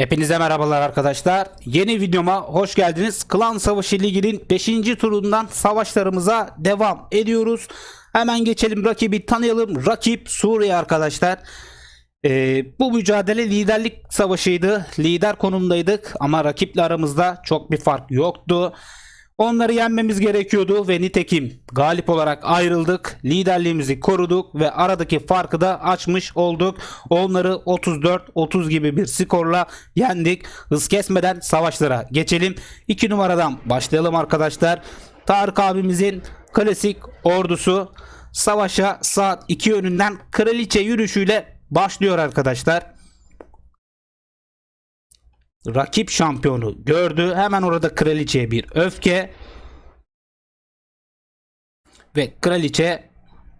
Hepinize merhabalar arkadaşlar. Yeni videoma hoş geldiniz. Klan Savaşı Ligi'nin 5. turundan savaşlarımıza devam ediyoruz. Hemen geçelim rakibi tanıyalım. Rakip Suriye arkadaşlar. Ee, bu mücadele liderlik savaşıydı. Lider konumdaydık ama rakiple aramızda çok bir fark yoktu. Onları yenmemiz gerekiyordu ve nitekim galip olarak ayrıldık. Liderliğimizi koruduk ve aradaki farkı da açmış olduk. Onları 34-30 gibi bir skorla yendik. Hız kesmeden savaşlara geçelim. 2 numaradan başlayalım arkadaşlar. Tarık abimizin klasik ordusu savaşa saat 2 yönünden kraliçe yürüyüşüyle başlıyor arkadaşlar rakip şampiyonu gördü. Hemen orada kraliçeye bir öfke. Ve kraliçe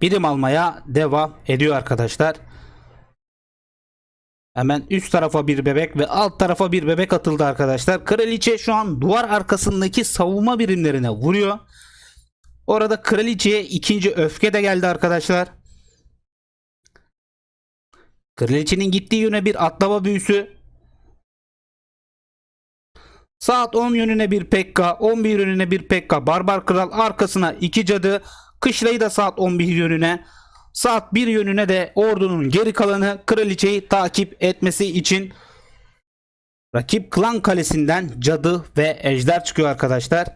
birim almaya devam ediyor arkadaşlar. Hemen üst tarafa bir bebek ve alt tarafa bir bebek atıldı arkadaşlar. Kraliçe şu an duvar arkasındaki savunma birimlerine vuruyor. Orada kraliçeye ikinci öfke de geldi arkadaşlar. Kraliçenin gittiği yöne bir atlama büyüsü Saat 10 yönüne bir Pekka, 11 yönüne bir Pekka, Barbar Kral arkasına iki cadı, Kışlayı da saat 11 yönüne, saat 1 yönüne de ordunun geri kalanı kraliçeyi takip etmesi için rakip klan kalesinden cadı ve ejder çıkıyor arkadaşlar.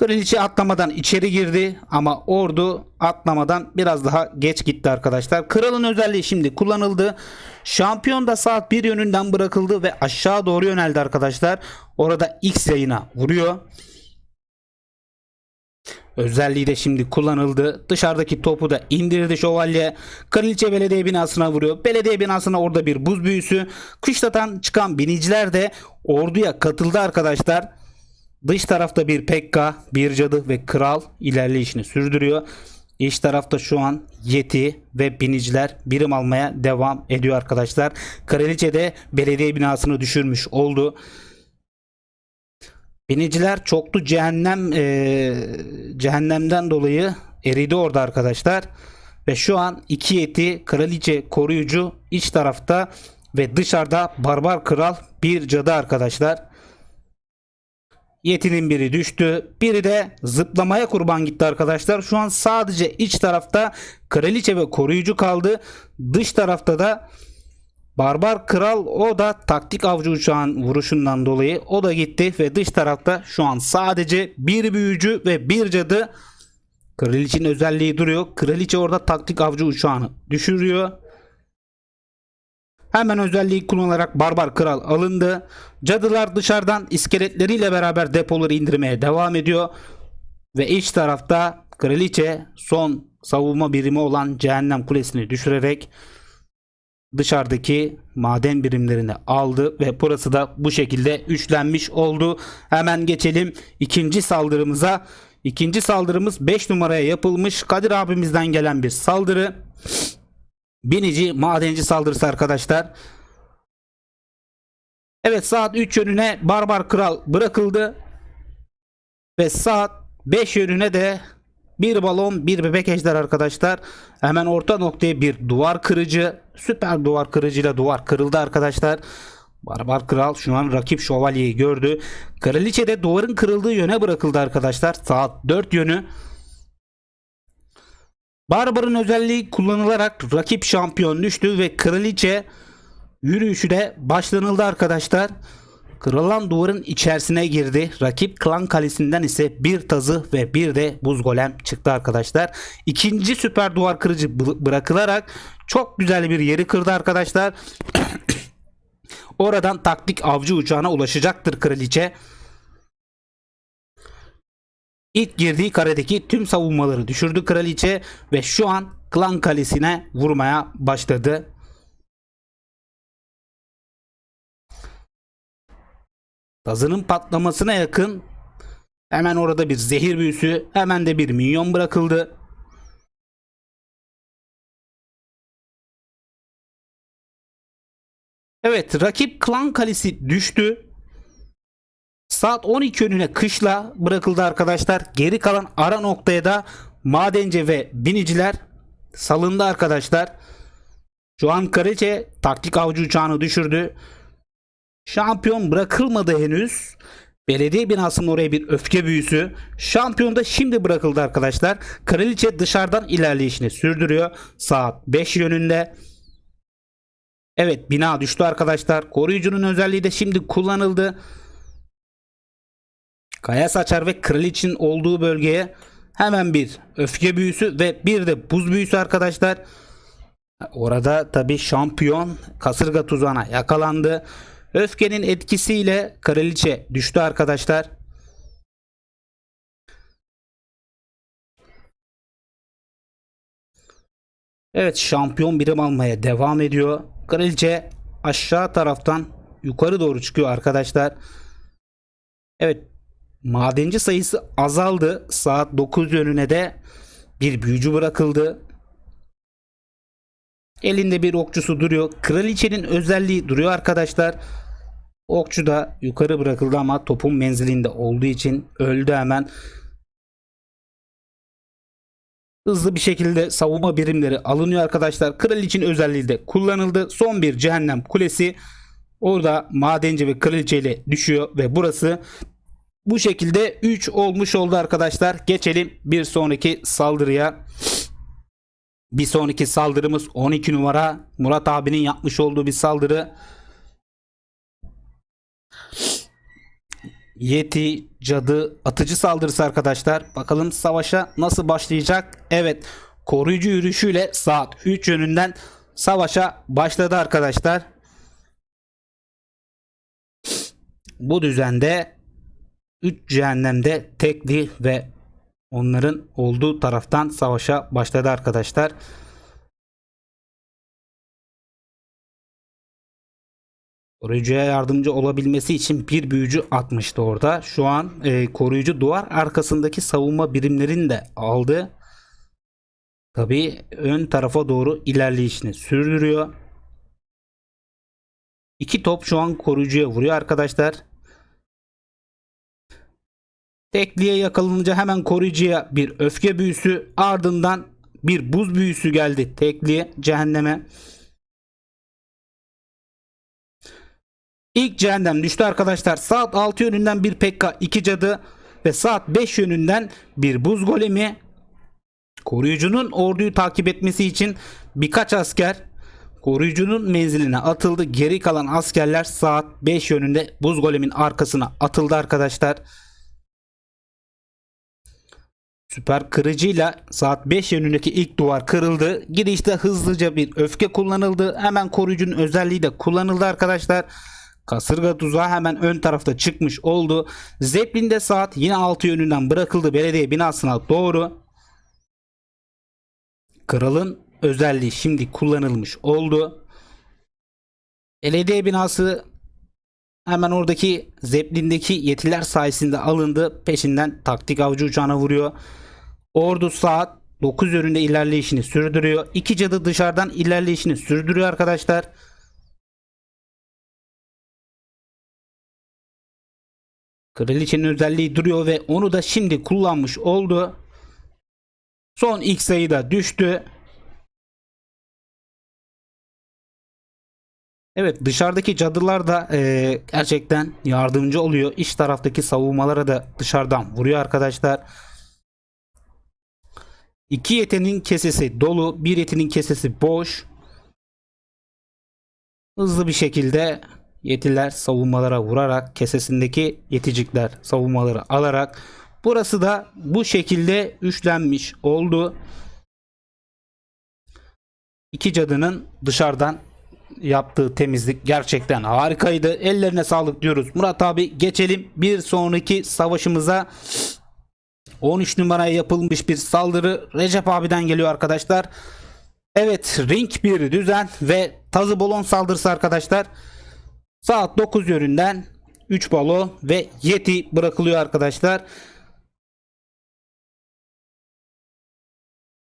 Kraliçe atlamadan içeri girdi ama ordu atlamadan biraz daha geç gitti arkadaşlar. Kralın özelliği şimdi kullanıldı. Şampiyon da saat 1 yönünden bırakıldı ve aşağı doğru yöneldi arkadaşlar. Orada X yayına vuruyor. Özelliği de şimdi kullanıldı. Dışarıdaki topu da indirdi şövalye. Kraliçe belediye binasına vuruyor. Belediye binasına orada bir buz büyüsü. Kışlatan çıkan biniciler de orduya katıldı arkadaşlar. Dış tarafta bir Pekka, bir cadı ve kral ilerleyişini sürdürüyor. İç tarafta şu an Yeti ve biniciler birim almaya devam ediyor arkadaşlar. Kraliçe de belediye binasını düşürmüş oldu. Biniciler çoklu cehennem e, cehennemden dolayı eridi orada arkadaşlar. Ve şu an iki yeti kraliçe koruyucu iç tarafta ve dışarıda barbar kral bir cadı arkadaşlar. Yetinin biri düştü. Biri de zıplamaya kurban gitti arkadaşlar. Şu an sadece iç tarafta kraliçe ve koruyucu kaldı. Dış tarafta da Barbar Kral o da taktik avcı uçağın vuruşundan dolayı o da gitti ve dış tarafta şu an sadece bir büyücü ve bir cadı Kraliçenin özelliği duruyor. Kraliçe orada taktik avcı uçağını düşürüyor. Hemen özelliği kullanarak Barbar Kral alındı. Cadılar dışarıdan iskeletleriyle beraber depoları indirmeye devam ediyor. Ve iç tarafta Kraliçe son savunma birimi olan Cehennem Kulesi'ni düşürerek dışarıdaki maden birimlerini aldı ve burası da bu şekilde üçlenmiş oldu. Hemen geçelim ikinci saldırımıza. İkinci saldırımız 5 numaraya yapılmış Kadir abimizden gelen bir saldırı. Binici madenci saldırısı arkadaşlar. Evet saat 3 yönüne Barbar Kral bırakıldı. Ve saat 5 yönüne de bir balon bir bebek ejder arkadaşlar. Hemen orta noktaya bir duvar kırıcı. Süper duvar kırıcıyla duvar kırıldı arkadaşlar. Barbar Kral şu an rakip şövalyeyi gördü. Kraliçe de duvarın kırıldığı yöne bırakıldı arkadaşlar. Saat 4 yönü. Barbar'ın özelliği kullanılarak rakip şampiyon düştü ve kraliçe yürüyüşü de başlanıldı arkadaşlar. Kırılan duvarın içerisine girdi. Rakip klan kalesinden ise bir tazı ve bir de buz golem çıktı arkadaşlar. İkinci süper duvar kırıcı bı- bırakılarak çok güzel bir yeri kırdı arkadaşlar. Oradan taktik avcı uçağına ulaşacaktır kraliçe. İlk girdiği karedeki tüm savunmaları düşürdü kraliçe ve şu an klan kalesine vurmaya başladı. Tazının patlamasına yakın hemen orada bir zehir büyüsü hemen de bir minyon bırakıldı. Evet rakip klan kalesi düştü. Saat 12 yönüne kışla bırakıldı arkadaşlar. Geri kalan ara noktaya da madenci ve biniciler salındı arkadaşlar. Şu an Kraliçe taktik avcı uçağını düşürdü. Şampiyon bırakılmadı henüz. Belediye binasının oraya bir öfke büyüsü. Şampiyon da şimdi bırakıldı arkadaşlar. Kraliçe dışarıdan ilerleyişini sürdürüyor. Saat 5 yönünde. Evet bina düştü arkadaşlar. Koruyucunun özelliği de şimdi kullanıldı. Kaya saçar ve kraliçin olduğu bölgeye hemen bir öfke büyüsü ve bir de buz büyüsü arkadaşlar. Orada tabi şampiyon kasırga tuzağına yakalandı. Öfkenin etkisiyle kraliçe düştü arkadaşlar. Evet şampiyon birim almaya devam ediyor. Kraliçe aşağı taraftan yukarı doğru çıkıyor arkadaşlar. Evet madenci sayısı azaldı. Saat 9 yönüne de bir büyücü bırakıldı. Elinde bir okçusu duruyor. Kraliçenin özelliği duruyor arkadaşlar. Okçu da yukarı bırakıldı ama topun menzilinde olduğu için öldü hemen. Hızlı bir şekilde savunma birimleri alınıyor arkadaşlar. Kraliçenin özelliği de kullanıldı. Son bir cehennem kulesi orada madenci ve kraliçe ile düşüyor ve burası bu şekilde 3 olmuş oldu arkadaşlar. Geçelim bir sonraki saldırıya. Bir sonraki saldırımız 12 numara Murat abinin yapmış olduğu bir saldırı. Yeti cadı atıcı saldırısı arkadaşlar. Bakalım savaşa nasıl başlayacak? Evet koruyucu yürüyüşüyle saat 3 yönünden savaşa başladı arkadaşlar. Bu düzende 3 cehennemde tekli ve onların olduğu taraftan savaşa başladı arkadaşlar. Koruyucuya yardımcı olabilmesi için bir büyücü atmıştı orada. Şu an e, koruyucu duvar arkasındaki savunma birimlerini de aldı. Tabi ön tarafa doğru ilerleyişini sürdürüyor. İki top şu an koruyucuya vuruyor arkadaşlar. Tekliğe yakalanınca hemen koruyucuya bir öfke büyüsü ardından bir buz büyüsü geldi tekliğe cehenneme. İlk cehennem düştü arkadaşlar. Saat 6 yönünden bir Pekka 2 cadı ve saat 5 yönünden bir buz golemi. Koruyucunun orduyu takip etmesi için birkaç asker koruyucunun menziline atıldı. Geri kalan askerler saat 5 yönünde buz golemin arkasına atıldı arkadaşlar. Süper kırıcıyla saat 5 yönündeki ilk duvar kırıldı. Girişte hızlıca bir öfke kullanıldı. Hemen koruyucunun özelliği de kullanıldı arkadaşlar. Kasırga tuzağı hemen ön tarafta çıkmış oldu. Zeppelin de saat yine 6 yönünden bırakıldı belediye binasına doğru. Kralın özelliği şimdi kullanılmış oldu. Belediye binası hemen oradaki Zeppelin'deki yetiler sayesinde alındı. Peşinden taktik avcı uçağına vuruyor. Ordu saat 9 yönünde ilerleyişini sürdürüyor. İki cadı dışarıdan ilerleyişini sürdürüyor arkadaşlar. Kraliçenin özelliği duruyor ve onu da şimdi kullanmış oldu. Son ilk sayı da düştü. Evet dışarıdaki cadılar da e, gerçekten yardımcı oluyor. İç taraftaki savunmalara da dışarıdan vuruyor arkadaşlar. İki yetenin kesesi dolu, bir yetenin kesesi boş. Hızlı bir şekilde yetiler savunmalara vurarak kesesindeki yeticikler savunmaları alarak burası da bu şekilde üçlenmiş oldu. İki cadının dışarıdan yaptığı temizlik gerçekten harikaydı. Ellerine sağlık diyoruz. Murat abi geçelim bir sonraki savaşımıza. 13 numaraya yapılmış bir saldırı Recep abiden geliyor arkadaşlar. Evet ring bir düzen ve tazı balon saldırısı arkadaşlar. Saat 9 yönünden 3 balon ve yeti bırakılıyor arkadaşlar.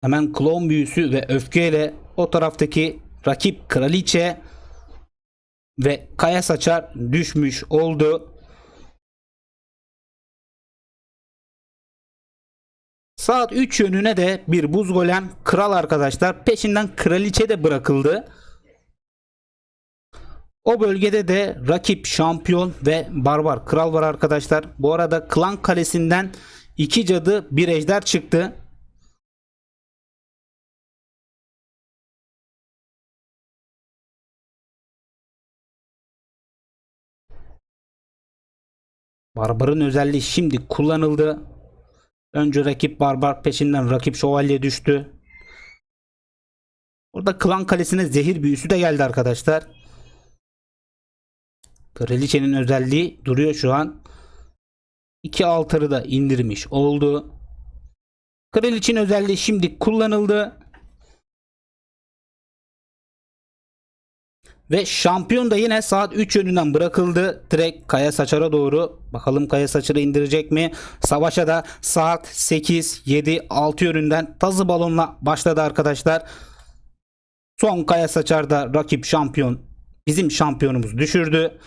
Hemen klon büyüsü ve öfkeyle o taraftaki rakip kraliçe ve kaya saçar düşmüş oldu. Saat 3 yönüne de bir buz golem kral arkadaşlar. Peşinden kraliçe de bırakıldı. O bölgede de rakip şampiyon ve barbar kral var arkadaşlar. Bu arada klan kalesinden iki cadı bir ejder çıktı. Barbarın özelliği şimdi kullanıldı. Önce rakip barbar peşinden rakip şövalye düştü. Burada klan kalesine zehir büyüsü de geldi arkadaşlar. Kraliçenin özelliği duruyor şu an. İki altarı da indirmiş oldu. Kraliçenin özelliği şimdi kullanıldı. Ve şampiyon da yine saat 3 yönünden bırakıldı. Direkt Kaya Saçar'a doğru. Bakalım Kaya Saçar'ı indirecek mi? Savaşa da saat 8, 7, 6 yönünden tazı balonla başladı arkadaşlar. Son Kaya Saçar'da rakip şampiyon bizim şampiyonumuz düşürdü.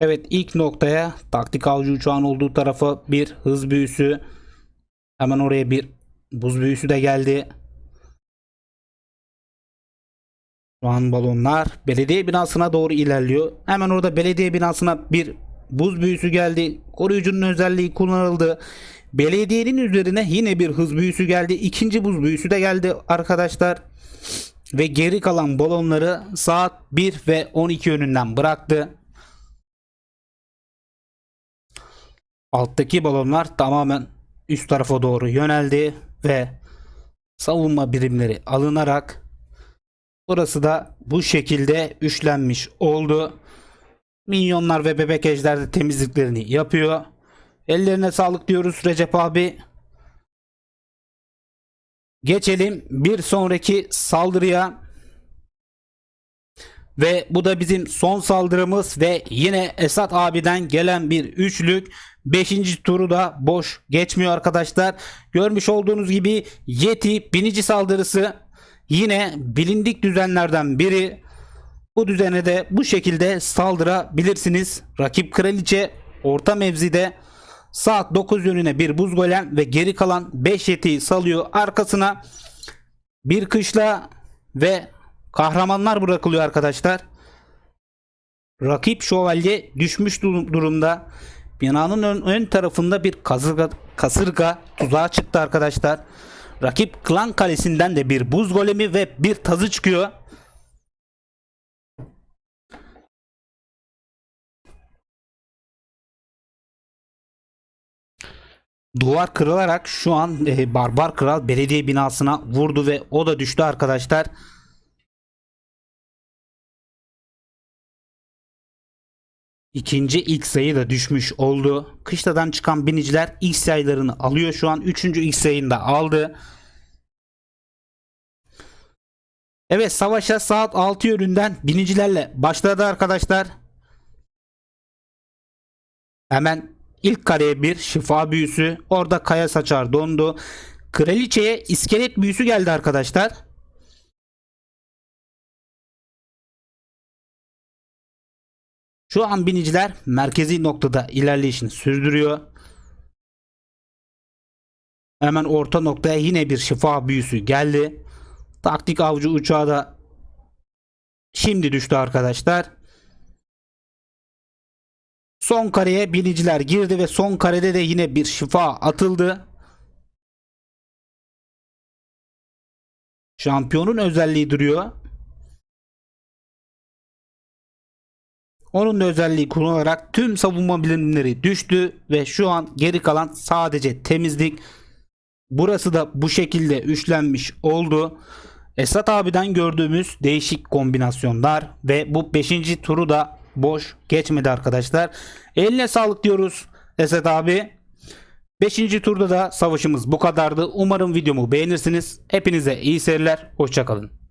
Evet ilk noktaya taktik avcı uçağın olduğu tarafa bir hız büyüsü. Hemen oraya bir buz büyüsü de geldi. Şu balonlar belediye binasına doğru ilerliyor. Hemen orada belediye binasına bir buz büyüsü geldi. Koruyucunun özelliği kullanıldı. Belediyenin üzerine yine bir hız büyüsü geldi. İkinci buz büyüsü de geldi arkadaşlar. Ve geri kalan balonları saat 1 ve 12 yönünden bıraktı. Alttaki balonlar tamamen üst tarafa doğru yöneldi ve savunma birimleri alınarak burası da bu şekilde üçlenmiş oldu. Minyonlar ve bebek ejder de temizliklerini yapıyor. Ellerine sağlık diyoruz Recep abi. Geçelim bir sonraki saldırıya. Ve bu da bizim son saldırımız ve yine Esat abiden gelen bir üçlük. Beşinci turu da boş geçmiyor arkadaşlar. Görmüş olduğunuz gibi Yeti binici saldırısı yine bilindik düzenlerden biri. Bu düzene de bu şekilde saldırabilirsiniz. Rakip kraliçe orta mevzide saat 9 yönüne bir buz golem ve geri kalan 5 yetiyi salıyor arkasına. Bir kışla ve kahramanlar bırakılıyor arkadaşlar. Rakip şövalye düşmüş durumda. Binanın ön, ön tarafında bir kasırga, kasırga tuzağı çıktı arkadaşlar. Rakip klan kalesinden de bir buz golemi ve bir tazı çıkıyor. Duvar kırılarak şu an e, Barbar Kral belediye binasına vurdu ve o da düştü arkadaşlar. İkinci ilk sayı da düşmüş oldu. Kışladan çıkan biniciler ilk sayılarını alıyor şu an. Üçüncü ilk sayını da aldı. Evet savaşa saat 6 yönünden binicilerle başladı arkadaşlar. Hemen ilk kareye bir şifa büyüsü. Orada kaya saçar dondu. Kraliçeye iskelet büyüsü geldi arkadaşlar. Şu an biniciler merkezi noktada ilerleyişini sürdürüyor. Hemen orta noktaya yine bir şifa büyüsü geldi. Taktik avcı uçağı da şimdi düştü arkadaşlar. Son kareye biniciler girdi ve son karede de yine bir şifa atıldı. Şampiyonun özelliği duruyor. Onun da özelliği kullanarak tüm savunma bilimleri düştü ve şu an geri kalan sadece temizlik. Burası da bu şekilde üçlenmiş oldu. Esat abiden gördüğümüz değişik kombinasyonlar ve bu 5. turu da boş geçmedi arkadaşlar. Eline sağlık diyoruz Esat abi. 5. turda da savaşımız bu kadardı. Umarım videomu beğenirsiniz. Hepinize iyi seyirler. Hoşçakalın.